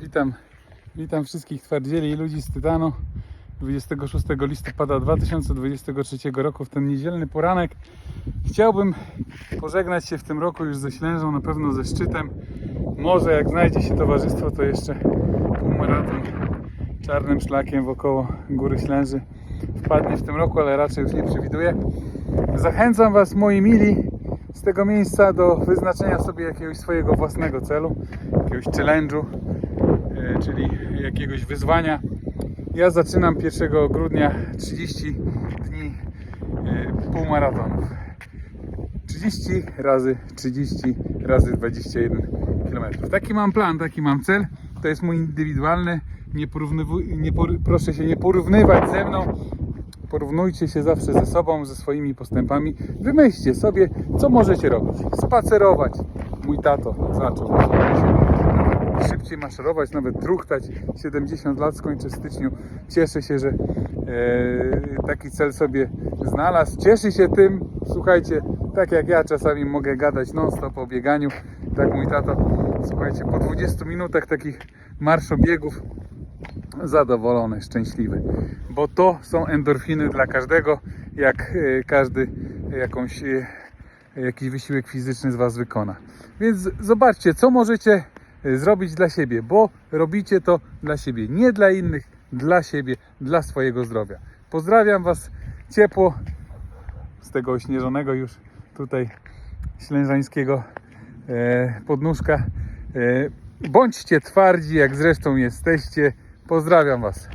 Witam, witam wszystkich twardzieli i ludzi z Tytanu. 26 listopada 2023 roku, w ten niedzielny poranek. Chciałbym pożegnać się w tym roku już ze Ślężą, na pewno ze szczytem. Może jak znajdzie się towarzystwo, to jeszcze półmaraton czarnym szlakiem wokoło Góry Ślęży wpadnie w tym roku, ale raczej już nie przewiduję. Zachęcam Was, moi mili, z tego miejsca do wyznaczenia sobie jakiegoś swojego własnego celu, jakiegoś challenge'u, czyli jakiegoś wyzwania. Ja zaczynam 1 grudnia 30 dni e, półmaratonów. 30 razy 30 razy 21 km. Taki mam plan, taki mam cel. To jest mój indywidualny. Nie, nie proszę się nie porównywać ze mną. Porównujcie się zawsze ze sobą, ze swoimi postępami. Wymyślcie sobie, co możecie robić. Spacerować. Mój tato zaczął szybciej maszerować, nawet truchtać. 70 lat skończę w styczniu. Cieszę się, że e, taki cel sobie znalazł. Cieszy się tym, słuchajcie, tak jak ja czasami mogę gadać non-stop o bieganiu, tak mój tato, słuchajcie, po 20 minutach takich marszobiegów zadowolony, szczęśliwy, bo to są endorfiny dla każdego, jak e, każdy jakąś, e, jakiś wysiłek fizyczny z Was wykona. Więc zobaczcie, co możecie zrobić dla siebie, bo robicie to dla siebie, nie dla innych, dla siebie, dla swojego zdrowia. Pozdrawiam Was ciepło z tego ośnieżonego już tutaj ślężańskiego e, podnóżka. E, bądźcie twardzi, jak zresztą jesteście. Pozdrawiam Was.